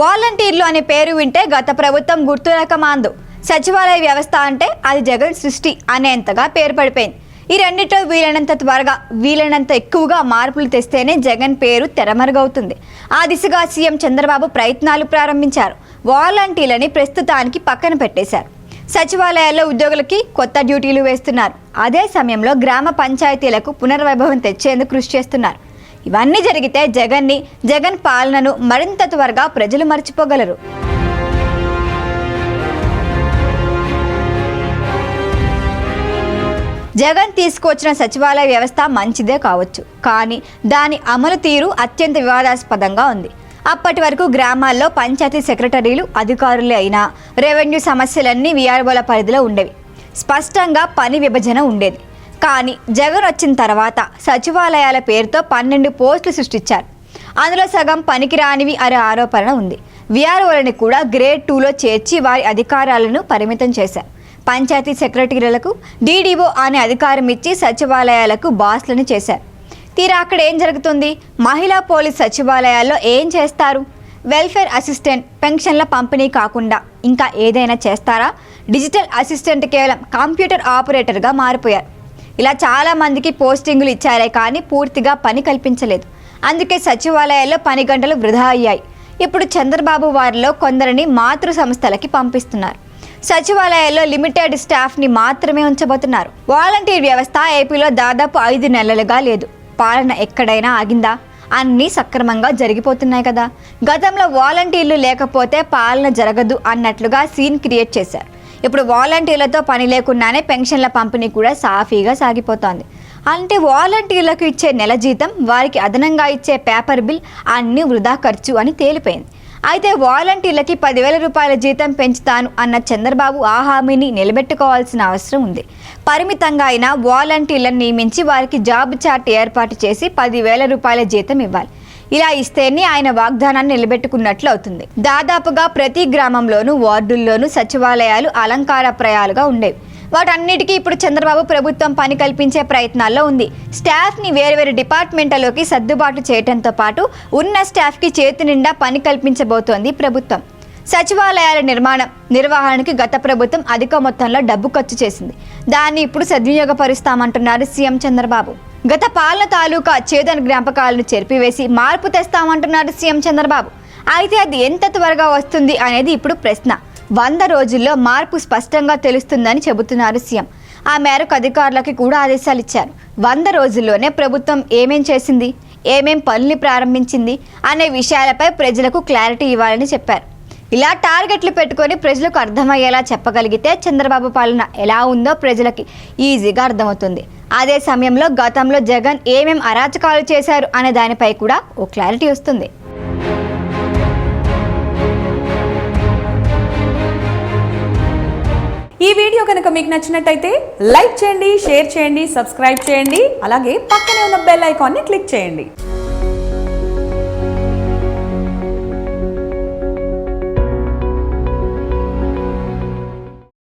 వాలంటీర్లు అనే పేరు వింటే గత ప్రభుత్వం గుర్తురాక మాందు సచివాలయ వ్యవస్థ అంటే అది జగన్ సృష్టి అనేంతగా పేరు పడిపోయింది. ఈ రెండిట్లో వీలైనంత త్వరగా వీలైనంత ఎక్కువగా మార్పులు తెస్తేనే జగన్ పేరు తెరమరుగవుతుంది. ఆ దిశగా సీఎం చంద్రబాబు ప్రయత్నాలు ప్రారంభించారు. వాలంటీర్లని ప్రస్తుతానికి పక్కన పెట్టేశారు. సచివాలయాల్లో ఉద్యోగులకి కొత్త డ్యూటీలు వేస్తున్నారు. అదే సమయంలో గ్రామ పంచాయతీలకు పునర్వైభవం తెచ్చేందుకు కృషి చేస్తున్నారు. ఇవన్నీ జరిగితే జగన్ని జగన్ పాలనను మరింత త్వరగా ప్రజలు మర్చిపోగలరు. జగన్ తీసుకొచ్చిన సచివాలయ వ్యవస్థ మంచిదే కావచ్చు కానీ దాని అమలు తీరు అత్యంత వివాదాస్పదంగా ఉంది. అప్పటి వరకు గ్రామాల్లో పంచాయతీ సెక్రటరీలు అధికారులే అయినా రెవెన్యూ సమస్యలన్నీ వీఆర్ఓల పరిధిలో ఉండేవి. స్పష్టంగా పని విభజన ఉండేది. కానీ జగన్ వచ్చిన తర్వాత సచివాలయాల పేరుతో పన్నెండు పోస్టులు సృష్టించారు. అందులో సగం పనికిరానివి అనే ఆరోపణ ఉంది. విఆర్ఓలని కూడా గ్రేడ్ టూలో చేర్చి వారి అధికారాలను పరిమితం చేశారు. పంచాయతీ సెక్రటరీలకు డీడీఓ అనే అధికారం ఇచ్చి సచివాలయాలకు బాస్లను చేశారు. తీరా అక్కడ ఏం జరుగుతుంది? మహిళా పోలీస్ సచివాలయాల్లో ఏం చేస్తారు? వెల్ఫేర్ అసిస్టెంట్ పెన్షన్ల పంపిణీ కాకుండా ఇంకా ఏదైనా చేస్తారా? డిజిటల్ అసిస్టెంట్ కేవలం కంప్యూటర్ ఆపరేటర్గా మారిపోయారు. ఇలా చాలా మందికి పోస్టింగులు ఇచ్చారే కానీ పూర్తిగా పని కల్పించలేదు. అందుకే సచివాలయాల్లో పని గంటలు వృధా అయ్యాయి. ఇప్పుడు చంద్రబాబు వారిలో కొందరిని మాతృ సంస్థలకి పంపిస్తున్నారు. సచివాలయాల్లో లిమిటెడ్ స్టాఫ్ని మాత్రమే ఉంచబోతున్నారు. వాలంటీర్ వ్యవస్థ ఏపీలో దాదాపు ఐదు నెలలుగా లేదు. పాలన ఎక్కడైనా ఆగిందా? అన్నీ సక్రమంగా జరిగిపోతున్నాయి కదా. గతంలో వాలంటీర్లు లేకపోతే పాలన జరగదు అన్నట్లుగా సీన్ క్రియేట్ చేశారు. ఇప్పుడు వాలంటీర్లతో పని లేకుండానే పెన్షన్ల పంపిణీ కూడా సాఫీగా సాగిపోతోంది. అంటే వాలంటీర్లకు ఇచ్చే నెల జీతం వారికి అదనంగా ఇచ్చే పేపర్ బిల్ అన్నీ వృధా ఖర్చు అని తేలిపోయింది. అయితే వాలంటీర్లకి పదివేల రూపాయల జీతం పెంచుతాను అన్న చంద్రబాబు ఆ హామీని నిలబెట్టుకోవాల్సిన అవసరం ఉంది. పరిమితంగా అయినా వాలంటీర్లను నియమించి వారికి జాబ్ చార్ట్ ఏర్పాటు చేసి పదివేల రూపాయల జీతం ఇవ్వాలి. ఇలా ఇస్తేనే ఆయన వాగ్దానాన్ని నిలబెట్టుకున్నట్లు అవుతుంది. దాదాపుగా ప్రతి గ్రామంలోనూ వార్డుల్లోనూ సచివాలయాలు అలంకారప్రాయాలుగా ఉండేవి. వాటన్నిటికీ ఇప్పుడు చంద్రబాబు ప్రభుత్వం పని కల్పించే ప్రయత్నాల్లో ఉంది. స్టాఫ్ని వేరు వేరు డిపార్ట్మెంట్లలోకి సర్దుబాటు చేయడంతో పాటు ఉన్న స్టాఫ్కి చేతి నిండా పని కల్పించబోతోంది ప్రభుత్వం. సచివాలయాల నిర్మాణం నిర్వహణకి గత ప్రభుత్వం అధిక మొత్తంలో డబ్బు ఖర్చు చేసింది. దాన్ని ఇప్పుడు సద్వినియోగపరుస్తామంటున్నారు సీఎం చంద్రబాబు. గత పాలన తాలూకా చేదన జ్ఞాపకాలను చెరిపివేసి మార్పు తెస్తామంటున్నారు సీఎం చంద్రబాబు. అయితే అది ఎంత త్వరగా వస్తుంది అనేది ఇప్పుడు ప్రశ్న. వంద రోజుల్లో మార్పు స్పష్టంగా తెలుస్తుందని చెబుతున్నారు సీఎం. ఆ మేరకు అధికారులకి కూడా ఆదేశాలు ఇచ్చారు. వంద రోజుల్లోనే ప్రభుత్వం ఏమేం చేసింది? ఏమేం పనులు ప్రారంభించింది? అనే విషయాలపై ప్రజలకు క్లారిటీ ఇవ్వాలని చెప్పారు. ఇలా టార్గెట్లు పెట్టుకొని ప్రజలకు అర్థమయ్యేలా చెప్పగలిగితే చంద్రబాబు పాలన ఎలా ఉందో ప్రజలకి ఈజీగా అర్థమవుతుంది. అదే సమయంలో గతంలో జగన్ ఏమేం అరాచకాలు చేశారు అనే దానిపై కూడా ఓ క్లారిటీ వస్తుంది. ఈ వీడియో కనుక మీకు నచ్చినట్టయితే లైక్ చేయండి షేర్ చేయండి సబ్స్క్రైబ్ చేయండి అలాగే పక్కనే ఉన్న బెల్ ఐకాన్ని క్లిక్ చేయండి.